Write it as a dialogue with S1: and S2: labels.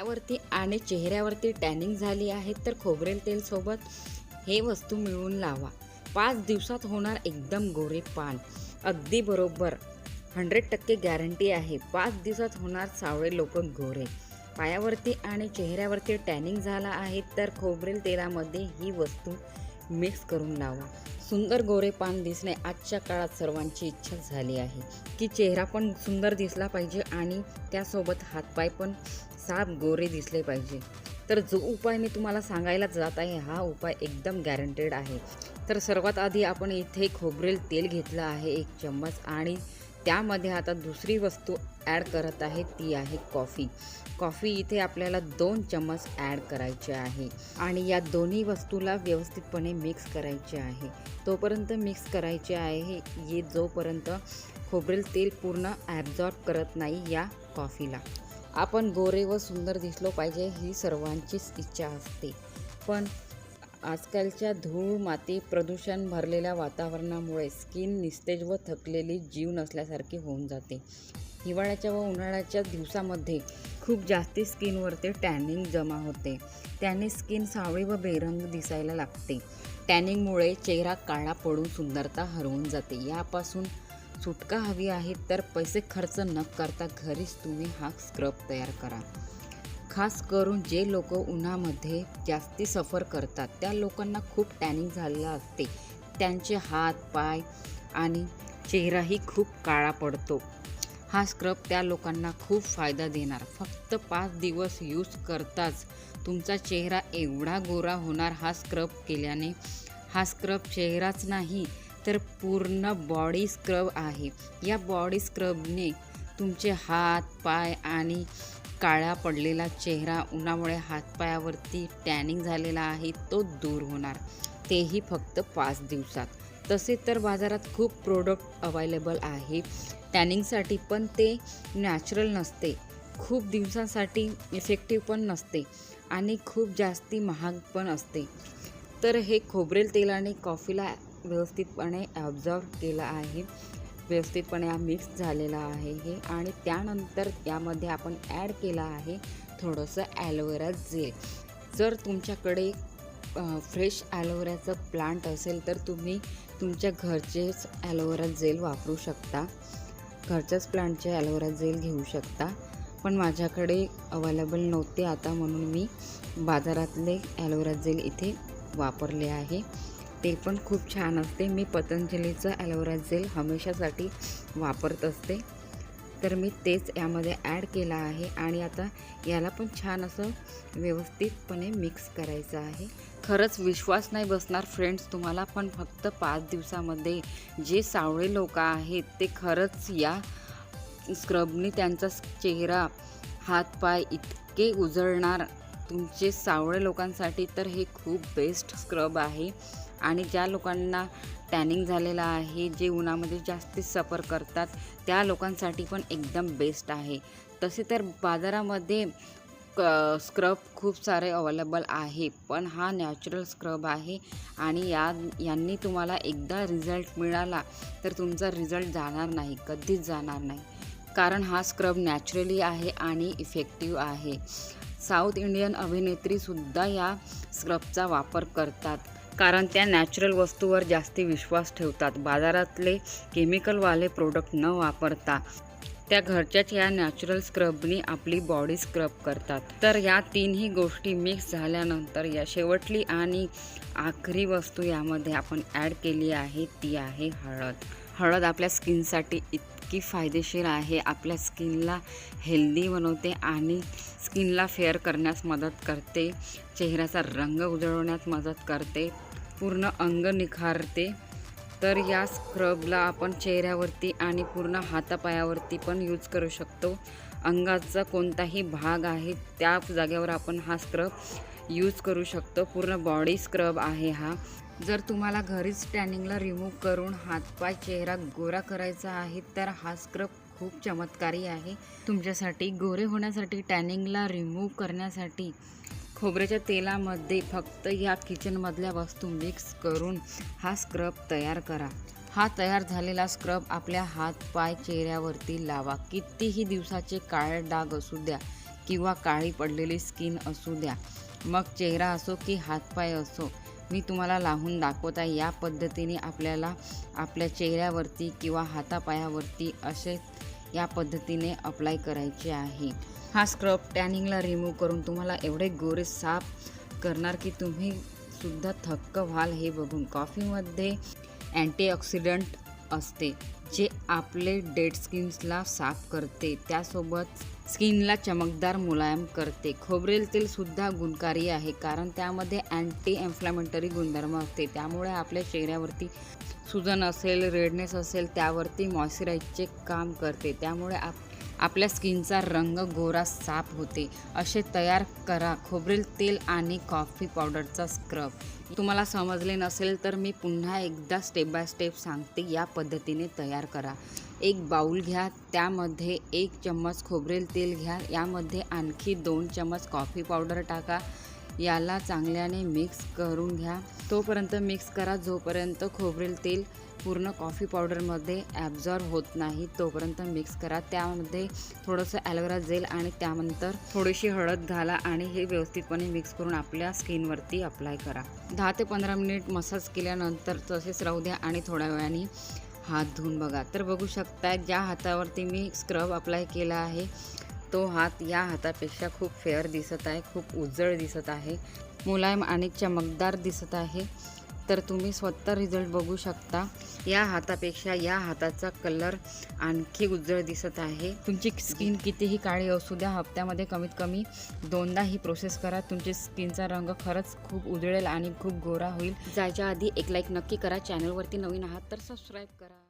S1: पायावरती आणि चेहऱ्यावरती टॅनिंग झाली आहे तर खोबरेल तेलसोबत हे वस्तू मिळवून लावा. पाच दिवसात होणार एकदम गोरे पान. अगदी बरोबर. हंड्रेड टक्के गॅरंटी आहे. पाच दिवसात होणार सावळे लोक गोरे. पायावरती आणि चेहऱ्यावरती टॅनिंग झाला आहे तर खोबरेल तेलामध्ये ही वस्तू मिक्स करून लावा. सुंदर गोरे पान दिसणे आजच्या काळात सर्वांची इच्छा झाली आहे. की चेहरा पण सुंदर दिसला पाहिजे आणि त्यासोबत हातपाय पण साफ गोरे दिसले पाहिजे. तर जो उपाय मी तुम्हाला सांगायला जात आहे हा उपाय एकदम गॅरंटेड आहे. तर सर्वात आधी आपण इथे खोबरेल तेल घेतलं आहे एक चम्मच आणि त्यामध्ये आता दुसरी वस्तू ॲड करत आहे ती आहे कॉफी कॉफी इथे आपल्याला दोन चम्मच ॲड करायचे आहे आणि या दोन्ही वस्तूला व्यवस्थितपणे मिक्स करायचे आहे. तोपर्यंत मिक्स करायचे आहे ये जोपर्यंत खोबरेल तेल पूर्ण ॲब्झॉर्ब करत नाही या कॉफीला आपण गोरे व सुंदर दिसलो पाहिजे ही सर्वांचीच इच्छा असते. पण आजकालच्या धूळ माती प्रदूषण भरलेल्या वातावरणामुळे स्किन निस्तेज व थकलेली जीव नसल्यासारखी होऊन जाते. हिवाळ्याच्या व उन्हाळ्याच्या दिवसामध्ये खूप जास्ती स्किनवरती टॅनिंग जमा होते. त्याने स्किन सावळी व बेरंग दिसायला लागते. टॅनिंगमुळे चेहरा काळा पडून सुंदरता हरवून जाते. यापासून सुटका हवी आहे तर पैसे खर्च न करता घरीच तुम्ही हा स्क्रब तयार करा. खास करून जे लोक उन्हामध्ये जास्ती सफर करतात त्या लोकांना खूप टॅनिंग झालेलं असते. त्यांचे हात पाय आणि चेहराही खूप काळा पडतो. हा स्क्रब त्या लोकांना खूप फायदा देणार. फक्त पाच दिवस यूज करताच तुमचा चेहरा एवढा गोरा होणार हा स्क्रब केल्याने. हा स्क्रब चेहराच नाही तर पूर्ण बॉडी स्क्रब आहे. या बॉडी स्क्रबने तुमचे हात पाय आणि काळा पडलेला चेहरा उन्हामुळे हातपायावरती टॅनिंग झालेला आहे तो दूर होणार. तेही फक्त पाच दिवसात. तसे तर बाजारात खूप प्रोडक्ट अवेलेबल आहे. टॅनिंगसाठी पण ते नॅचरल नसते. खूप दिवसांसाठी इफेक्टिव्ह पण नसते आणि खूप जास्ती महाग पण असते. तर हे खोबरेल तेलाने कॉफीला व्यवस्थितपणे ॲब्झॉर्ब केलं आहे. व्यवस्थितपणे हा मिक्स झालेला आहे हे. आणि त्यानंतर यामध्ये आपण ॲड केलं आहे थोडंसं ॲलोवेरा जेल जर तुमच्याकडे फ्रेश ॲलोवेराचं प्लांट असेल तर तुम्ही तुमच्या घरचेच ॲलोवेरा जेल वापरू शकता. घरच्याच प्लांटचे ॲलोवेरा जेल घेऊ शकता. पण माझ्याकडे अवेलेबल नव्हते आता म्हणून मी बाजारातले ॲलोवेरा जेल इथे वापरले आहे. ते पण खूप छान असते. मी पतंजलीचं ॲलोवेरा जेल हमेशासाठी वापरत असते. तर मी तेच यामध्ये ॲड केलं आहे आणि आता याला पण छान असं व्यवस्थितपणे मिक्स करायचं आहे. खरंच विश्वास नाही बसणार फ्रेंड्स तुम्हाला पण फक्त पाच दिवसामध्ये जे सावळे लोक आहेत ते खरंच या स्क्रबनी त्यांचा चेहरा हातपाय इतके उजळणार. तुमचे सावळे लोकांसाठी तर हे खूप बेस्ट स्क्रब आहे. आणि ज्या लोकांना टॅनिंग झालेलं आहे जे उन्हामध्ये जास्ती सफर करतात त्या लोकांसाठी पण एकदम बेस्ट आहे. तसे तर बाजारामध्ये क स्क्रब खूप सारे अवेलेबल आहे पण हा नॅचरल स्क्रब आहे आणि या यांनी तुम्हाला एकदा रिझल्ट मिळाला तर तुमचा रिझल्ट जाणार नाही कधीच जाणार नाही. कारण हा स्क्रब नॅचरली आहे आणि इफेक्टिव्ह आहे. साऊथ इंडियन अभिनेत्रीसुद्धा या स्क्रबचा वापर करतात. कारण त्या नॅचरल वस्तूवर जास्ती विश्वास ठेवतात. बाजारातले केमिकलवाले प्रोडक्ट न वापरता त्या घरच्याच या नॅचरल स्क्रबनी आपली बॉडी स्क्रब करतात. तर या तीनही गोष्टी मिक्स झाल्यानंतर या शेवटली आणि आखरी वस्तू यामध्ये आपण ॲड केली आहे ती आहे हळद. हळद आपल्या स्किनसाठी इतकी फायदेशीर आहे. आपल्या स्किनला हेल्दी बनवते आणि स्किनला फेअर करण्यास मदत करते. चेहऱ्याचा रंग उजळवण्यास मदत करते. पूर्ण अंग निखारते. तर या स्क्रबला आपण चेहऱ्यावरती आणि पूर्ण हातापायावरती पण यूज करू शकतो. अंगाचा कोणताही भाग आहे त्या जागेवर आपण हा स्क्रब यूज करू शकतो. पूर्ण बॉडी स्क्रब आहे हा. जर तुम्हाला घरीच टॅनिंगला रिमूव्ह करून हातपाय चेहरा गोरा करायचा आहे तर हा स्क्रब खूप चमत्कारी आहे. तुमच्यासाठी गोरे होण्यासाठी टॅनिंगला रिमूव्ह करण्यासाठी खोबऱ्याच्या तेलामध्ये फक्त या किचनमधल्या वस्तू मिक्स करून हा स्क्रब तयार करा. हा तयार झालेला स्क्रब आपल्या हात पाय चेहऱ्यावरती लावा. कितीही दिवसाचे काळे डाग असू द्या किंवा काळी पडलेली स्किन असू द्या. मग चेहरा असो की हातपाय असो मी तुम्हाला लावून दाखवत आहे या पद्धतीने आपल्याला आपल्या चेहऱ्यावरती किंवा हातापायावरती असे या पद्धतीने अप्लाय करायचे आहे. हा स्क्रब टॅनिंगला रिमूव्ह करून तुम्हाला एवढे गोरे साफ करणार की तुम्ही सुद्धा थक्क व्हाल हे बघून. कॉफीमध्ये अँटीऑक्सिडंट असते जे आपले डेड स्किन्सला साफ करते. त्यासोबत स्किनला चमकदार मुलायम करते. खोबरेल तेलसुद्धा गुणकारी आहे कारण त्यामध्ये अँटी इन्फ्लॅमेटरी गुणधर्म असते. त्यामुळे आपल्या चेहऱ्यावरती सुजन असेल रेडनेस असेल त्यावरती मॉइश्चराईजचे काम करते. त्यामुळे आप आपल्या स्किनचा रंग गोरा साफ होते. असे तयार करा. खोबरेल तेल आणि कॉफी पावडरचा स्क्रब. तुम्हाला समजले नसेल तर मी पुन्हा एकदा स्टेप बाय स्टेप सांगते. या पद्धतीने तयार करा. एक बाऊल घ्या. त्यामध्ये एक चम्मच खोबरेल तेल घ्या. यामध्ये आणखी दोन चम्मच कॉफी पावडर टाका. याला चांगल्याने मिक्स करून घ्या. तोपर्यंत मिक्स करा. जोपर्यंत खोबरेल तेल पूर्ण कॉफी पावडरमध्ये ॲब्झॉर्ब होत नाही तोपर्यंत मिक्स करा. त्यामध्ये थोडंसं ॲलोवेरा जेल आणि त्यानंतर थोडीशी हळद घाला आणि हे व्यवस्थितपणे मिक्स करून आपल्या स्किनवरती अप्लाय करा. दहा ते पंधरा मिनिट मसाज केल्यानंतर तसेच राहू द्या आणि थोड्या वेळाने हात धुवून बघा. तर बघू शकता ज्या हातावरती मी स्क्रब अप्लाय केला आहे तो हात या हातापेक्षा खूप फेअर दिसत आहे खूप उजळ दिसत आहे मुलायम आणि चमकदार दिसत आहे. तर तुम्ही स्वतः रिझल्ट बघू शकता. या हातापेक्षा या हाताचा कलर आणखी उज्जळ दिसत आहे. तुमची स्किन कितीही काळी असू द्या हप्त्यामध्ये कमीत कमी दोनदा ही प्रोसेस करा. तुमची स्किनचा रंग खरंच खूप उजळेल आणि खूप गोरा होईल. जायच्या आधी एक लाईक नक्की करा. चॅनलवरती नवीन आहात तर सबस्क्राईब करा.